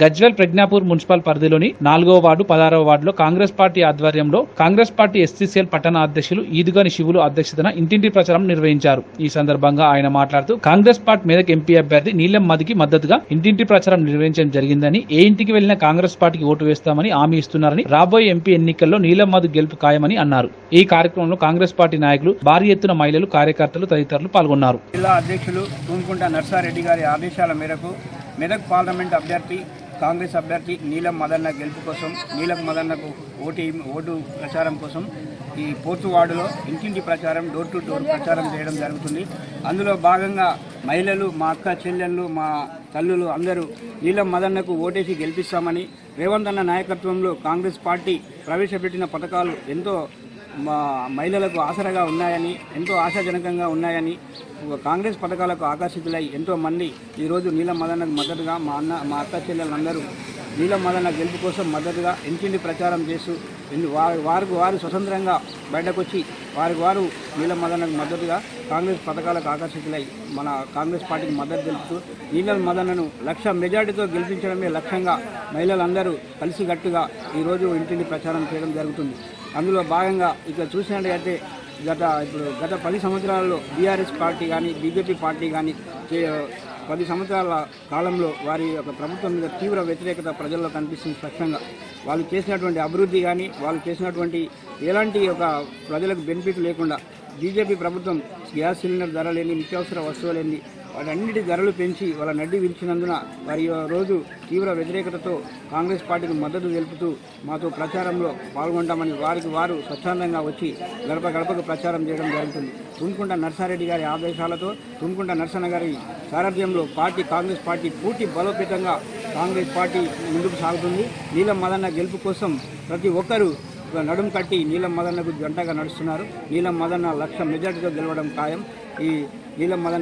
Gajwel Pragnapur municipal పరిధిలోని నాలుగో ward పదహారవ వార్డులో కాంగ్రెస్ పార్టీ ఆధ్వర్యంలో కాంగ్రెస్ పార్టీ ఎస్సీసీఎల్ పట్టణ అధ్యక్షులు ఈదుగాని శివులు అధ్యక్షతన ఇంటింటి ప్రచారం నిర్వహించారు. ఈ సందర్భంగా ఆయన మాట్లాడుతూ కాంగ్రెస్ పార్టీ మీదకి ఎంపీ అభ్యర్థి నీలం మదికి మద్దతుగా ఇంటింటి ప్రచారం నిర్వహించడం జరిగిందని ఏ ఇంటికి వెళ్ళినా కాంగ్రెస్ పార్టీకి ఓటు వేస్తామని హామీ ఇస్తున్నారని రాబోయే ఎంపీ ఎన్నికల్లో నీలం మధు గెలుపు ఖాయమని అన్నారు. ఈ కార్యక్రమంలో కాంగ్రెస్ పార్టీ నాయకులు భారీ ఎత్తున మహిళలు కార్యకర్తలు తదితరులు పాల్గొన్నారు. జిల్లా అధ్యక్షులు తూన్కుంట నర్సారెడ్డి గారి ఆదేశాల మేరకు మెదక్ పార్లమెంట్ అభ్యర్థి కాంగ్రెస్ అభ్యర్థి నీలం మదన్న గెలుపు కోసం నీలం మదన్నకు ఓటు ఓటు ప్రచారం కోసం ఈ పోర్టు వార్డులో ఇంటింటి ప్రచారం డోర్ టు డోర్ ప్రచారం చేయడం జరుగుతుంది. అందులో భాగంగా మహిళలు మా అక్క చెల్లెళ్ళు మా తల్లులు అందరూ నీలం మదన్నకు ఓటేసి గెలిపిస్తామని రేవంత్ అన్న నాయకత్వంలో కాంగ్రెస్ పార్టీ ప్రవేశపెట్టిన పథకాలు ఎంతో మహిళలకు ఆసరాగా ఉన్నాయని ఎంతో ఆశాజనకంగా ఉన్నాయని కాంగ్రెస్ పథకాలకు ఆకర్షితులై ఎంతో మంది ఈరోజు నీలం మదనకు మద్దతుగా మా అన్న మా అక్క చెల్లెలందరూ నీలం మదన గెలుపు కోసం మద్దతుగా ఇంటింటి ప్రచారం చేస్తూ వారు వారి వారికి వారు స్వతంత్రంగా బయటకు వచ్చి వారికి వారు నీలం మదనకు మద్దతుగా కాంగ్రెస్ పథకాలకు ఆకర్షితులై మన కాంగ్రెస్ పార్టీకి మద్దతు తెలుపుతూ నీలం మదనను లక్ష మెజార్టీతో గెలిపించడమే లక్ష్యంగా మహిళలందరూ కలిసికట్టుగా ఈరోజు ఇంటింటి ప్రచారం చేయడం జరుగుతుంది. అందులో భాగంగా ఇక్కడ చూసినట్టయితే గత ఇప్పుడు గత పది సంవత్సరాల్లో బీఆర్ఎస్ పార్టీ కానీ బీజేపీ పార్టీ కానీ పది సంవత్సరాల కాలంలో వారి యొక్క ప్రభుత్వం మీద తీవ్ర వ్యతిరేకత ప్రజల్లో కనిపిస్తుంది స్పష్టంగా. వాళ్ళు చేసినటువంటి అభివృద్ధి కానీ వాళ్ళు చేసినటువంటి ఎలాంటి ఒక ప్రజలకు బెనిఫిట్ లేకుండా బీజేపీ ప్రభుత్వం గ్యాస్ సిలిండర్ ధర లేని నిత్యావసర వస్తువులేని వాటన్నిటి ధరలు పెంచి వాళ్ళ నడ్డి విరిచినందున వారి రోజు తీవ్ర వ్యతిరేకతతో కాంగ్రెస్ పార్టీకి మద్దతు తెలుపుతూ మాతో ప్రచారంలో పాల్గొంటామని వారికి వారు స్వచ్ఛందంగా వచ్చి గడప గడపకు ప్రచారం చేయడం జరుగుతుంది. తుమ్కుంట నర్సారెడ్డి గారి ఆదేశాలతో తుమ్కుంట నర్సన్న గారి సారథ్యంలో పార్టీ కాంగ్రెస్ పార్టీ పూర్తి బలోపేతంగా కాంగ్రెస్ పార్టీ ముందుకు సాగుతుంది. నీలం మదన్న గెలుపు కోసం ప్రతి ఒక్కరూ నడుం కట్టి నీలం మదన్నకు జంటగా నడుస్తున్నారు. నీలం మదన్న లక్ష మెజార్టీతో గెలవడం ఖాయం. ఈ నీలం మదన్న